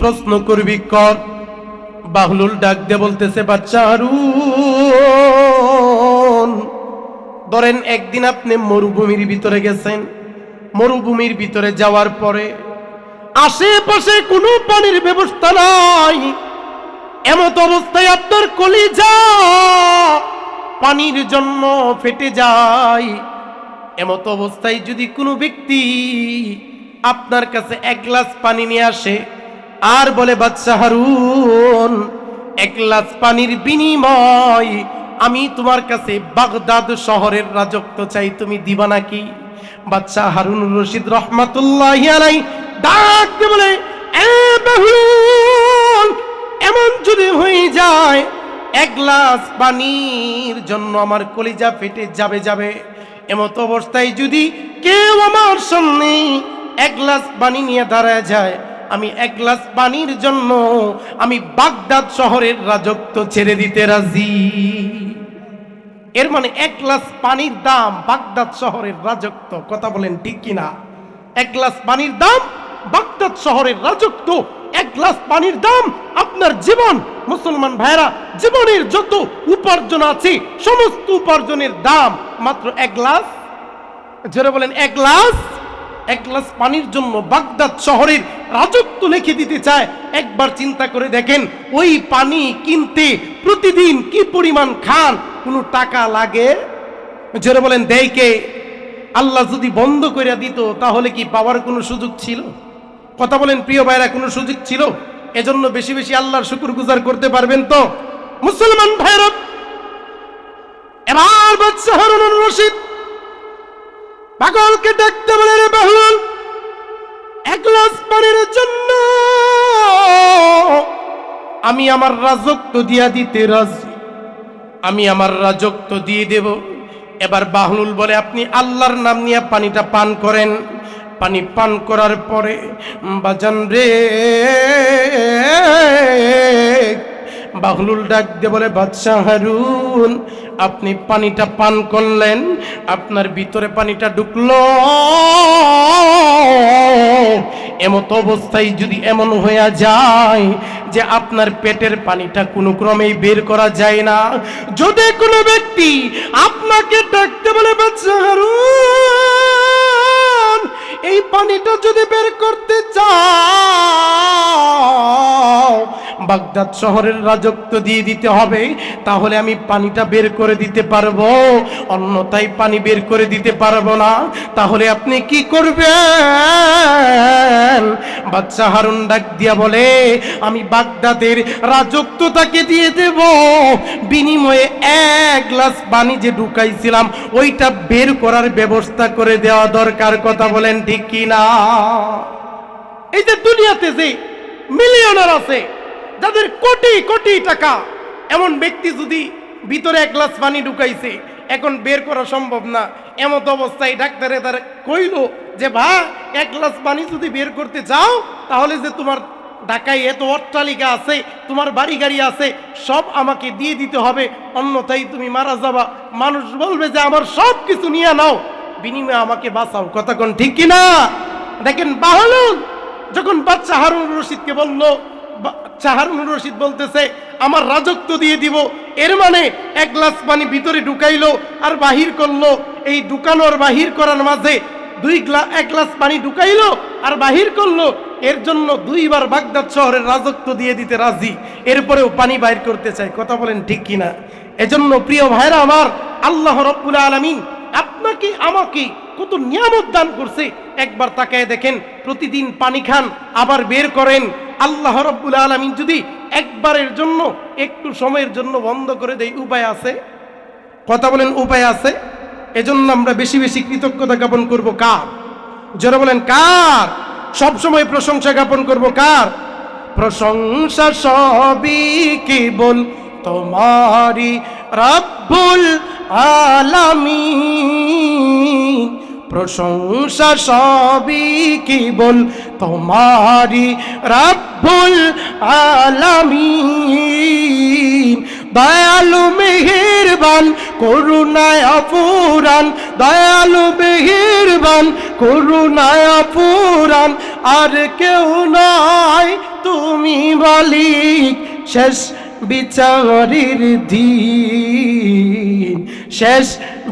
প্রশ্ন করবি কর। বাহলুল ডাক দিয়ে বলতেছে, বাচ্চা ধরেন একদিন আপনি মরুভূমির ভিতরে গেছেন। মরুভূমির ভিতরে যাওয়ার পরে আশেপাশে কোনো পানির ব্যবস্থা নাই। এমত অবস্থায় আপনার কলিজা পানির জন্য ফেটে যায়। এমত অবস্থায় যদি কোনো ব্যক্তি আপনার কাছে এক গ্লাস পানি নিয়ে আসে আর বলে বাচ্চা হারুন এক গ্লাস পানির বিনিময় আমি তোমার কাছে বাগদাদ শহরের রাজত্ব চাই তুমি দিবা নাকি? বাচ্চা হারুন রশিদ রহমাতুল্লাহ ডাক বলে "এ বাহলুল, এমন যদি হয়ে যায় এক গ্লাস পানির জন্য আমার কলিজা ফেটে যাবে যাবে। এমত অবস্থায় যদি কেউ আমার সামনে এক গ্লাস পানি নিয়ে দাঁড়ায় যায় আমি এক গ্লাস পানির জন্য আমি বাগদাদ শহরের রাজত্ব ছেড়ে দিতে রাজি। এর মানে এক গ্লাস পানির দাম বাগদাদ শহরের রাজত্ব, কথা বলেন ঠিক কিনা? এক গ্লাস পানির দাম বাগদাদ শহরের রাজত্ব, এক গ্লাস পানির দাম আপনার জীবন। মুসলমান ভাইরা জীবনের যত উপার্জন আছে, সমস্ত উপার্জনের দাম মাত্র এক গ্লাস। জোরে বলেন, এক গ্লাস এক গ্লাস পানির জন্য বাগদাদ শহরের রাজত্ব লিখে দিতে চায়। একবার চিন্তা করে দেখেন, ওই পানি কিনতে প্রতিদিন কি পরিমাণ খান? কোনো টাকা লাগে? জোরে বলেন, দেয় কে? আল্লাহ যদি বন্ধ করে দিত, তাহলে কি পাওয়ার কোনো সুযোগ ছিল? কথা বলেন, প্রিয় ভাইরা, কোনো সুযোগ ছিল? এজন্য বেশি বেশি আল্লাহর শুকুর গুজার করতে পারবেন তো? মুসলমান ভাইরা এবার হারুনুর রশিদ পাগলকে ডাকতে বলে রে বাহুল, এক গ্লাস পানির জন্য। আমি আমার রাজত্ব দিয়া দিতে রাজি। আমি আমার রাজত্ব দিয়ে দেব। এবার বাহনুল বলে, আপনি আল্লাহর নাম নিয়ে পানিটা পান করেন। পানি পান করার পরে, বাজান রে বাহলুল ডাক দিয়ে বলে, বাদশাহ হারুন, আপনি পানিটা পান করলেন, আপনার ভিতরে পানিটা ঢুকলো। এমত অবস্থায় যদি এমন হয়ে যায় যে আপনার পেটের পানিটা কোনো ক্রমেই বের করা যায় না, যদি কোনো ব্যক্তি আপনাকে ডাকতে বলে বাচ্চা হারুন এই পানিটা যদি বের করতে চাও, বাগদাদ শহরের রাজত্ব দিয়ে দিতে হবে, তাহলে আমি পানিটা বের করে দিতে পারব। অন্যথায় পানি বের করে দিতে পারব না। তাহলে আপনি কি করবেন? বাচ্চা হারুন ডাক দিয়া বলে, আমি বাগদাদের রাজত্ব তাকে দিয়ে দেব। বিনিময়ে এক গ্লাস পানি যে ঢুকাইছিলাম, ওইটা বের করার ব্যবস্থা করে দেওয়া দরকার, কথা বলেন ঠিক কি না এই যে দুনিয়াতে যে মিলিয়নার আছে, যাদের কোটি কোটি টাকা, এমন ব্যক্তি যদি ভিতরে এক গ্লাস পানি ঢুকাইছে, এখন বের করা সম্ভব না। এমত অবস্থায় ডাক্তারে তার কইল যে ভা এক গ্লাস পানি যদি বের করতে চাও, তাহলে যে তোমার ঢাকায় এত অট্টালিকা আছে, তোমার বাড়ি গাড়ি আছে, সব আমাকে দিয়ে দিতে হবে। অন্যথায় তুমি মারা যাবা। মানুষ বলবে যে, আমার সব কিছু নিয়ে নাও। বিনিময়ে আমাকে বাঁচাও। কথা ঠিক কিনা? দেখেন, বাহলুল, যখন বাচ্চা হারুন রশিদকে বলল বাচ্চা রশিদ বলতেছে, আমার রাজত্ব দিয়ে দিব। এর মানে এক গ্লাস পানি ভিতরে ঢুকাইলো আর বাহির করল। এই ঢুকানো আর বাহির করার মাঝে দুই গ্লাস এক গ্লাস পানি ঢুকাইলো আর বাহির করল। এর জন্য দুইবার বাগদাদ শহরের রাজত্ব দিয়ে দিতে রাজি। এরপরেও পানি বাইর করতে চায়। কথা বলেন ঠিক কিনা? এজন্য প্রিয় ভাইরা আমার, আল্লাহ রব্বুল আলমিন আপনাকে, আমাকে কত নিয়ামত দান করছে। একবার তাকায় দেখেন, প্রতিদিন পানি খান, আবার বের করেন। আল্লাহ রব্বুল আলমিন যদি একবারের জন্য, একটু সময়ের জন্য বন্ধ করে দেয়, উপায় আছে? কথা বলেন, উপায় আছে? এজন্য আমরা বেশি বেশি কৃতজ্ঞতা জ্ঞাপন করব কার? যারা বলেন, কার? সব সময় প্রশংসা জ্ঞাপন করব কার? প্রশংসা সবই কেবল তোমারি রব্বুল আলামিন প্রশংসা সবই কেবল তোমারি রব্বুল আলামিন দয়ালু মেহেরবান, করুণায় অপুরান দয়ালু মেহেরবান, করুণায় অপুরান আর কেউ নয় মালিক, শেষ বিচারের দিন শেষ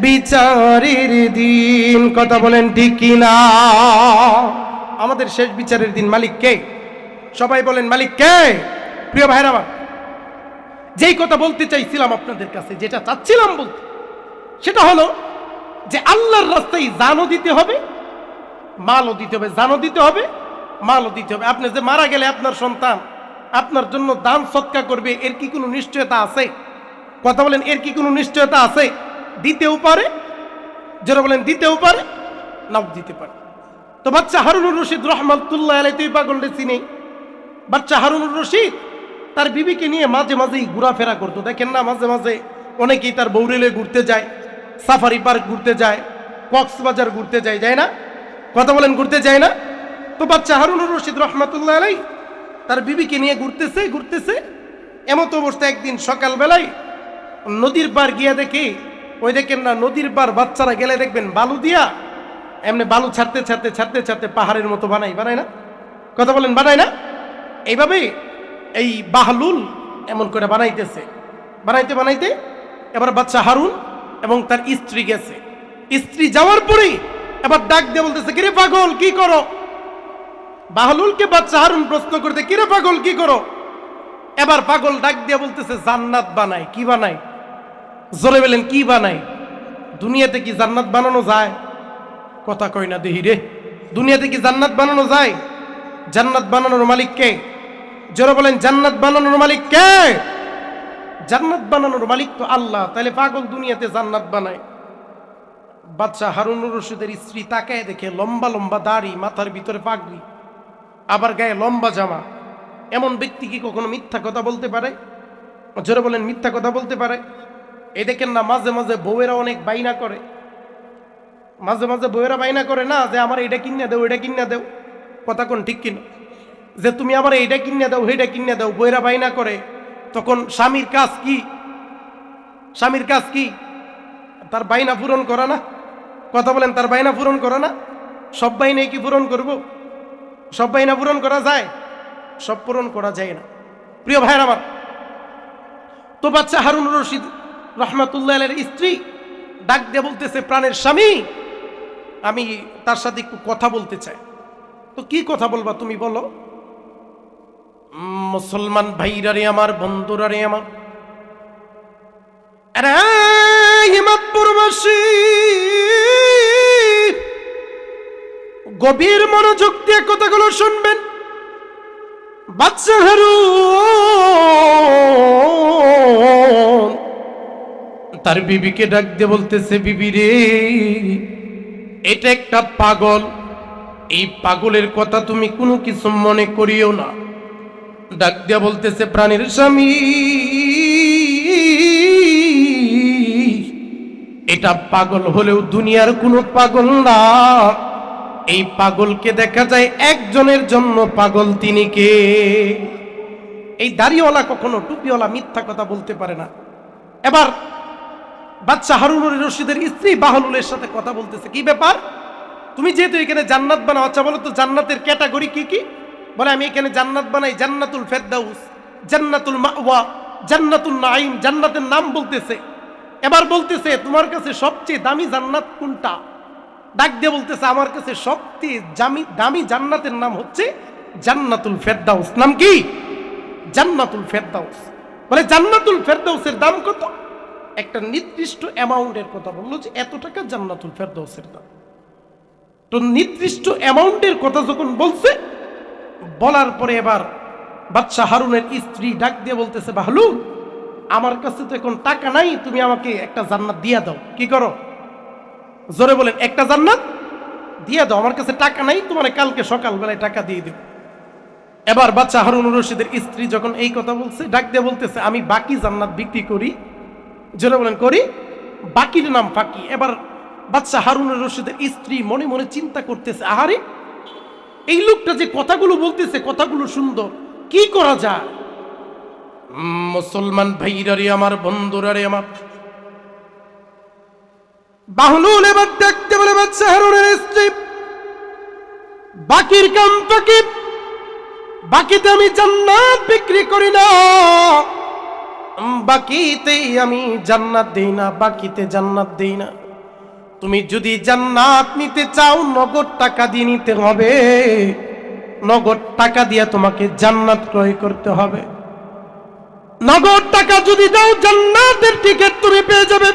বিচারের দিন। কথা বলেন ঠিক কিনা আমাদের শেষ বিচারের দিন মালিক কে? সবাই বলেন মালিক কে? প্রিয় ভাইরা আমার, যেই কথা বলতে চাইছিলাম আপনাদের কাছে, যেটা চাচ্ছিলাম বলতে, সেটা হলো যে আল্লাহর রাস্তায় জানও দিতে হবে, মালও দিতে হবে, জানও দিতে হবে, মালও দিতে হবে। আপনি যে মারা গেলে আপনার সন্তান, আপনার জন্য দান সৎকা করবে, এর কি কোনো নিশ্চয়তা আছে? কথা বলেন, এর কি কোনো নিশ্চয়তা আছে? দিতেও পারে যারা বলেন দিতেও পারে নাও, দিতে পারে। তো বাচ্চা হারুনুর রশিদ রহমাতুল্লাহ আলাই তুই পাগল চিনি বাচ্চা হারুনুর রশিদ তার বিবিকে নিয়ে মাঝে মাঝেই ঘোরাফেরা করতো। দেখেন না, মাঝে মাঝে অনেকেই তার বৌরেলে ঘুরতে যায়, সাফারি পার্ক ঘুরতে যায়, কক্সবাজার ঘুরতে যায় যায় না? কথা বলেন, ঘুরতে যায় না? তো বাচ্চা হারুনুর রশিদ রহমাতুল্লাহ আলাই তার বিবিকে নিয়ে ঘুরতেছে ঘুরতেছে। এমত অবস্থা একদিন সকালবেলায় নদীর পার গিয়া দেখি ওই দেখেন না, নদীর পার বাচ্চারা গেলে দেখবেন বালু দিয়া এমনি বালু ছাড়তে ছাড়তে ছাড়তে ছাড়তে পাহাড়ের মতো বানাই বানায় না? কথা বলেন, বানায় না? এইভাবে এই বাহলুল এমন করে বানাইতেছে। বানাইতে বানাইতে এবার বাচ্চা হারুন এবং তার স্ত্রী গেছে। স্ত্রী যাওয়ার পরেই এবার ডাক দিয়ে বলতেছে, কিরে পাগল, কি করো? বাহলুলকে বাচ্চা হারুন প্রশ্ন করতে, কিরে পাগল, কি করো? এবার পাগল ডাক দিয়ে বলতেছে, জান্নাত বানাই কি বানাই জোরে বলেন, কি বানাই দুনিয়াতে কি জান্নাত বানানো যায়? কথা কই না দেহি রে। দুনিয়াতে কি জান্নাত বানানো যায়? জান্নাত বানানোর মালিক কে? জোরে বলেন, জান্নাত বানানোর মালিক কে? জান্নাত বানানোর মালিক তো আল্লাহ। তাহলে পাগল দুনিয়াতে জান্নাত বানায়। বাচ্চা হারুনুর রশিদের স্ত্রী তাকায় দেখে লম্বা লম্বা দাড়ি, মাথার ভিতরে পাগড়ি, আবার গায়ে লম্বা জামা। এমন ব্যক্তি কি কখনো মিথ্যা কথা বলতে পারে? জোরে বলেন, মিথ্যা কথা বলতে পারে? এই দেখেন না মাঝে মাঝে বউয়েরা অনেক বাইনা করে। মাঝে মাঝে বউয়েরা বাইনা করে না যে, আমার এটা কিনে দেও এটা কিনে দেও। কথা কোন ঠিক কিনা? যে, তুমি আমার এইটা কিনে দাও, সেইটা কিনে দাও। বইরা বাইনা করে। তখন স্বামীর কাজ কি? স্বামীর কাজ কি? তার বাইনা পূরণ করা না? কথা বলেন, তার বাইনা পূরণ করা না? সব বাইনাই কি পূরণ করব? সব বাইনা পূরণ করা যায়? সব পূরণ করা যায় না। প্রিয় ভাইয়ের আমার, তো বাচ্চা হারুন রশিদ রহমাতুল্লাহ স্ত্রী ডাক দিয়ে বলতেছে, প্রাণের স্বামী, আমি তার সাথে একটু কথা বলতে চাই। তো কি কথা বলবা তুমি বলো? মুসলমান ভাইরা রে আমার বন্ধুরা রে আমার গভীর মনোযোগ দিয়ে কথাগুলো শুনবেন। বাচ্চা হারু তার বিবিকে ডাক দিয়ে বলতেছে, বিবি রে, এটা একটা পাগল। এই পাগলের কথা তুমি কোনো কিছু মনে করিও না। ডাক দিয়া বলতেছে, প্রাণীর স্বামী, এটা পাগল হলেও দুনিয়ার কোনো পাগল না। এই পাগলকে দেখা যায় একজনের জন্য পাগল তিনি কে? এই দাড়িওয়ালা কখনো টুপিওয়ালা মিথ্যা কথা বলতে পারে না। এবার বাচ্চা হারুনুর রশিদের স্ত্রী বাহলুলের সাথে কথা বলতেছে। কি ব্যাপার? তুমি যেহেতু এখানে জান্নাত বানাও আচ্ছা বলো তো জান্নাতের ক্যাটাগরি কি কি? বলে, আমি এখানে জান্নাত বানাই জান্নাতুল ফেরদাউস, জান্নাতুল মাওয়া জান্নাতুল নাইম জান্নাতের নাম বলতেছে। এবার বলতেছে, তোমার কাছে সবচেয়ে দামি জান্নাত কোনটা? ডাক দিয়ে বলতেছে, আমার কাছে সবচেয়ে দামি দামি জান্নাতের নাম হচ্ছে জান্নাতুল ফেরদাউস। নাম কি? জান্নাতুল ফেরদাউস। বলে, জান্নাতুল ফেরদাউসের দাম কত? একটা নির্দিষ্ট অ্যামাউন্টের কথা বলল যে এত টাকা জান্নাতুল ফেরদাউসের দাম। তো নির্দিষ্ট অ্যামাউন্টের কথা যখন বলছে, বলার পরে এবার বাদশাহ হারুনের স্ত্রী ডাক দিয়ে বলতেছে, বাহলু, আমার কাছে তো এখন টাকা নাই, তুমি আমাকে একটা জান্নাত দিয়া দাও। কি করো? জোরে বলেন, একটা জান্নাত দিয়ে দাও, আমার কাছে টাকা নাই, তোমার কালকে সকালবেলায় টাকা দিয়ে দেব। এবার বাচ্চা হারুন রশিদের স্ত্রী যখন এই কথা বলছে, ডাক দিয়ে বলতেছে, আমি বাকি জান্নাত বিক্রি করি জোরে বলেন, করি। বাকির নাম ফাঁকি। এবার বাচ্চা হারুন রশিদের স্ত্রী মনে মনে চিন্তা করতেছে, আহারে, এই লোকটা যে কথাগুলো বলতেছে, কথাগুলো সুন্দর, কি করা যায়? মুসলমান ভাইরারে আমার, বন্ধুরা রে আমার। বাহলুল এবার দেখতে বলে বাচ্চা হারুনের স্ত্রী। বাকির কাম ফাঁকি। বাকিতে আমি জান্নাত বিক্রি করি না। বাকিতেই আমি জান্নাত দেই না, বাকিতে জান্নাত দেই না। তুমি যদি জান্নাত নিতে চাও, নগদ টাকা দিয়ে নিতে হবে। নগদ টাকা দিয়ে তোমাকে জান্নাত ক্রয় করতে হবে। নগদ টাকা যদি দাও, জান্নাতের টিকিট তুমি পেয়ে যাবে।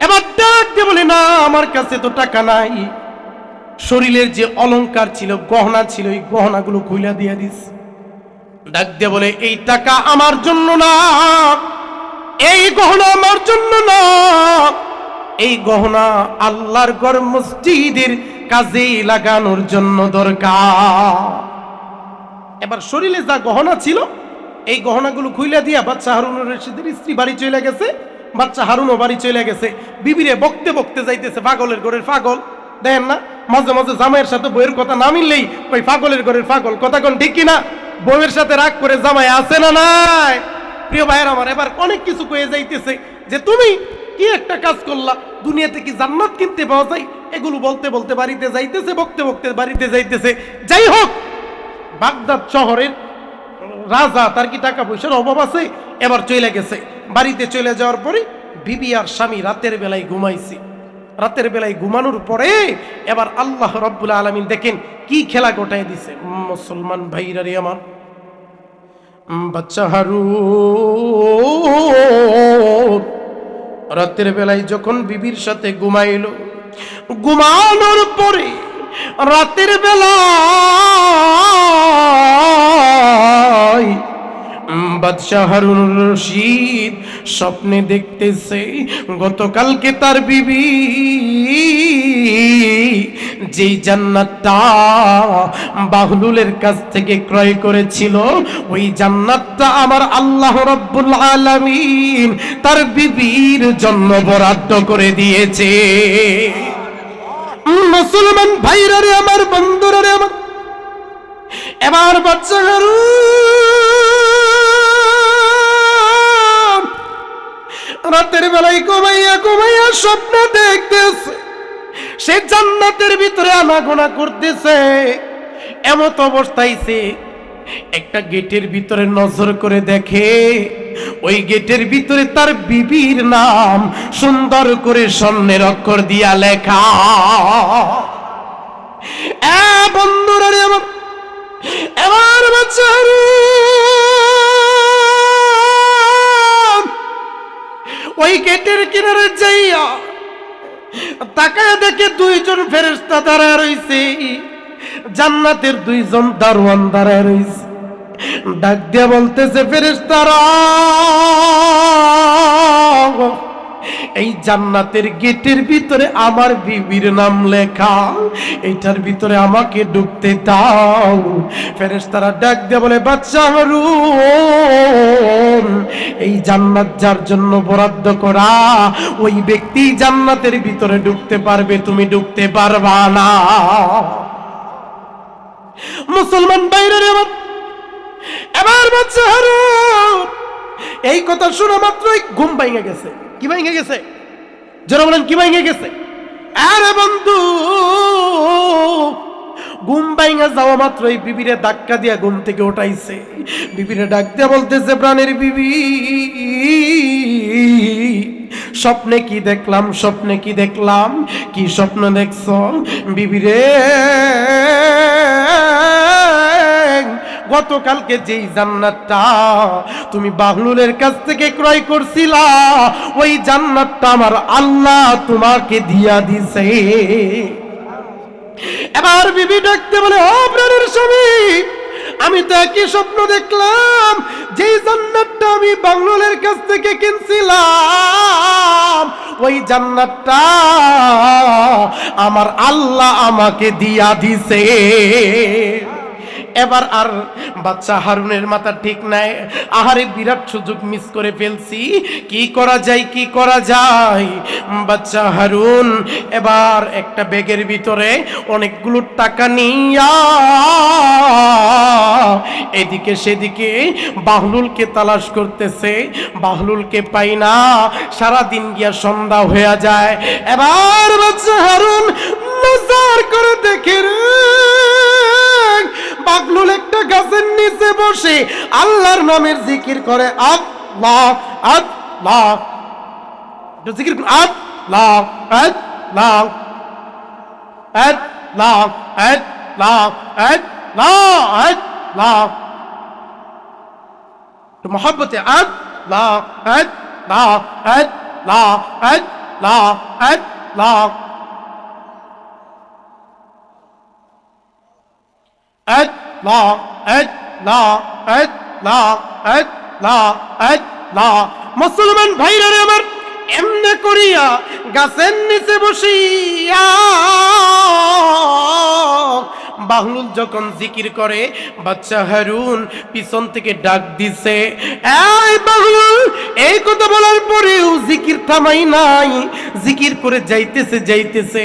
এবার ডাক দিয়ে বলে, না, আমার কাছে তো টাকা নাই। শরীরের যে অলংকার ছিল, গহনা ছিল, এই গহনাগুলো খুইলা দিয়ে দিস। ডাক দিয়ে বলে, এই টাকা আমার জন্য না, এই গহনা আমার জন্য না, এই গহনা আল্লাহর ঘর মসজিদের কাজে লাগানোর জন্য দরকার। এবার শরীরে যা গহনা ছিল, এই গহনাগুলো খুইলা দিয়া বাচ্চা হারুন রশিদের স্ত্রী বাড়ি চলে গেছে, বাচ্চা হারুনও বাড়ি চলে গেছে। বিবিরে বকতে বকতে যাইতেছে পাগলের ঘরের পাগল। দেখেন না, মাঝে মাঝে জামাইয়ের সাথে বইয়ের কথা না মিললেই ওই পাগলের ঘরের পাগল। কথা কোন ঠিক কিনা? বউয়ের সাথে রাগ করে জামাই আছে না নাই? প্রিয় ভাইয়ের, আমার এবার অনেক কিছু কয়ে যাইতেছে যে তুমি কি একটা কাজ করলা? দুনিয়াতে কি জান্নাত কিনতে পাওয়া যায়? এগুলো বলতে বলতে বাড়িতে যাইতেছে, বকতে বকতে বাড়িতে যাইতেছে। যাই হোক, বাগদাদ শহরের রাজা, তার কি টাকা পয়সার অভাব আছে? এবার চলে গেছে। বাড়িতে চলে যাওয়ার পরে বিবি আর স্বামী রাতের বেলায় ঘুমাইছে। রাতের বেলায় ঘুমানোর পরে এবার আল্লাহ রব্বুল আলমিন দেখেন, কি খেলা গোটায় দিছে। মুসলমান ভাইরা রে আমার। বাচ্চা হারু রাতের বেলায় যখন বিবির সাথে ঘুমাইল, ঘুমানোর পরে রাতের বেলায় উম, বাদশাহ হারুন রশিদ স্বপ্নে দেখতেছে গতকালকে তার বিবি। যেই জান্নাতটা বাহলুলের কাছ থেকে ক্রয় করেছিল ওই জান্নাতটা আমার আল্লাহ রব্বুল আলামিন তার বিবির জন্য বরাদ্দ করে দিয়েছে। মুসলমান ভাইরা রে আমার বন্ধুরা রে আমার এবার বাচ্চা হারুন রাতের বেলায় কমাইয়া কমাইয়া স্বপ্ন দেখতেছে। সে জান্নাতের ভিতরে আনাগোনা করতেছে। এমত অবস্থায় সে একটা গেটের ভিতরে নজর করে দেখে। ওই গেটের ভিতরে তার বিবির নাম সুন্দর করে স্বর্ণের অক্ষর দিয়া লেখা। বন্ধুরা আমার এবার বাচ্চা ওই গেটের কিনারে যাইয়া তাকায় দেখে দুইজন ফেরেস্তা দাঁড়ায় রইছে। জান্নাতের দুইজন দারোয়ান দাঁড়ায় রইছে। ডাক দিয়া বলতেছে ফেরেস্তারা এই জান্নাতের গেটের ভিতরে আমার বিবির নাম লেখা। এইটার ভিতরে আমাকে ঢুকতে দাও। ফেরেশতারা ডাক দিয়ে বলে বাচ্চা হারুন, এই জান্নাত যার জন্য বরাদ্দ করা, ওই ব্যক্তি জান্নাতের ভিতরে ঢুকতে পারবে, তুমি ঢুকতে পারবা না। মুসলমান বাইরে এবার বাচ্চা হারুন, এই কথা শোনা মাত্রই ঘুম ভাঙে গেছে। কি ভাঙে গেছে? যারা বলেন, কি ভাঙে গেছে? আরে বন্ধু, ঘুম ভাঙা যাওয়া মাত্রই বিবিরে ধাক্কা দিয়া ঘুম থেকে উঠাইছে। বিবিরে ডাক দিয়া বলতেছে, প্রাণের বিবি, স্বপ্নে কি দেখলাম, স্বপ্নে কি দেখলাম, কি স্বপ্ন দেখছ? বিবিরে গতকালকে যেই জান্নাতটা তুমি বাহলুলের কাছ থেকে ক্রয় করছিলা, ওই জান্নাতটা আমার আল্লাহ তোমাকে দিয়া দিছে। এবার বিবি ডাকতে বলে, ও প্রাণের স্বামী, আমি তো একই স্বপ্ন দেখলাম, যেই জান্নাতটা আমি বাংলোলের কাছ থেকে কিনছিলাম, ওই জান্নাতটা আমার আল্লাহ আমাকে দিয়া দিছে। এবার আর বাচ্চা হারুনের মাথা ঠিক নাই। আহারে বিরাট সুযোগ মিস করে ফেলছি। কি করা যায়, কি করা যায়? বাচ্চা হারুন, এবার একটা ব্যাগের ভিতরে অনেকগুলো টাকা নিয়া এদিকে সেদিকে বাহলুলকে তালাশ করতেছে। বাহলুলকে পাই না সারা দিন গিয়া সন্ধ্যা হয়ে যায়। এবার বাচ্চা হারুন, নজর করে দেখে রে। বাগলুল একটা গাছের নিচে বসে আল্লাহর নামের জিকির করে, আল্লাহ আল্লাহ। জিকির আল্লাহ আল্লাহ আল্লাহ আল্লাহ আল্লাহ আল্লাহ। একটু মহব্বতে আল্লাহ আল্লাহ আল্লাহ আল্লাহ আল্লাহ। আল্লাহ আল্লাহ আল্লাহ আল্লাহ মুসলমান ভাইরা রে আমার, এমনে করিয়া গাছের নিচে বসিয়া বাহলুল যখন জিকির করে বাচ্চা হারুন পিছন থেকে ডাক দিছে, এই বাহলুল এই কথা বলার পরেও জিকির থামাই নাই। জিকির করে যাইতেছে যাইতেছে।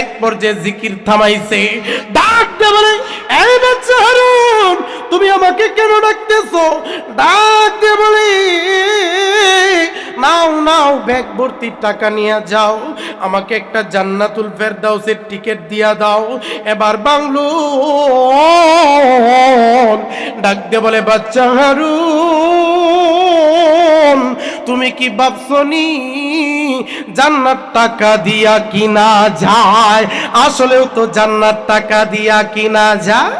এক পর্যায়ে জিকির থামাইছে। ডাক দে বলে, এই বাচ্চা হারুন, তুমি আমাকে কেন ডাকতেছো? ডাক দে বলে, নাও নাও, ব্যাগ ভর্তি টাকা নিয়ে যাও। আমাকে একটা জান্নাতুল ফেরদাউসের টিকিট দিয়া দাও। এবার বাংলো ডাক দে বলে, বাচ্চা হারুন তুমি কি ভাবছনি? জান্নাত টাকা দিয়া কিনা যায়? আসলেও তো জান্নাত টাকা দিয়া কিনা যায়?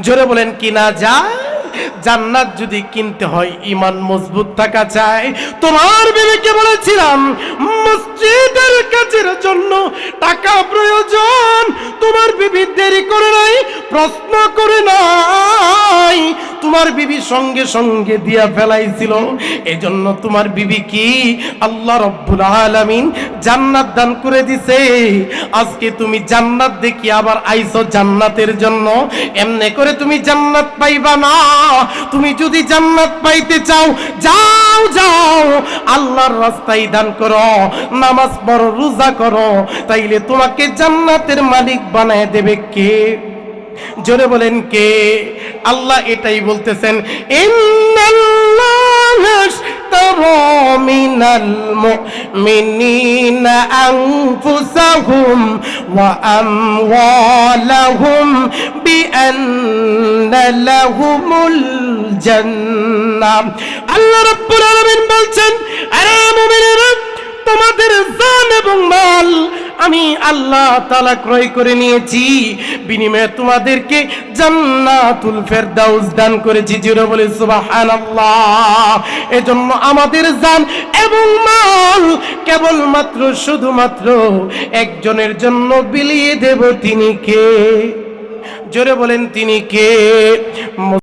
জোরে বলেন, কিনা যায়? জান্নাত যদি কিনতে হয় ইমান মজবুত থাকা চাই। তোমার বিবেকে বলেছিলাম, মসজিদের কাজের জন্য টাকা প্রয়োজন। তোমার বিবি দেরি করে নাই, প্রশ্ন করে নাই। তোমার বিবি সঙ্গে সঙ্গে দিয়া ফেলাইছিল। এজন্য তোমার বিবি কি? আল্লাহ রব্বুল আলামিন জান্নাত দান করে দিছে। আজকে তুমি জান্নাত দেখি আবার আইছো জান্নাতের জন্য। এমনে করে তুমি জান্নাত পাইবা না। তুমি যদি জান্নাত পাইতে চাও যাও যাও আল্লাহর রাস্তায় দান করো নামাজ পড়ো রোজা করো তাইলে তোমাকে জান্নাতের মালিক বানায় দেবে কে জোরে বলেন কে আল্লাহ এটাই বলতেছেন اشترى من المؤمنين أنفسهم وأموالهم بأن আল্লাহ আমি আল্লাহ তালা ক্রয় করে নিয়েছি। বিনিময়ে তোমাদেরকে জান্নাতুল ফেরদাউস দান করেছি। জিরো বলে, সুবহানাল্লাহ। এজন্য আমাদের জান এবং মাল কেবলমাত্র, শুধুমাত্র একজনের জন্য বিলিয়ে দেব তিনি কে? জোরে বলেন তিনি কে?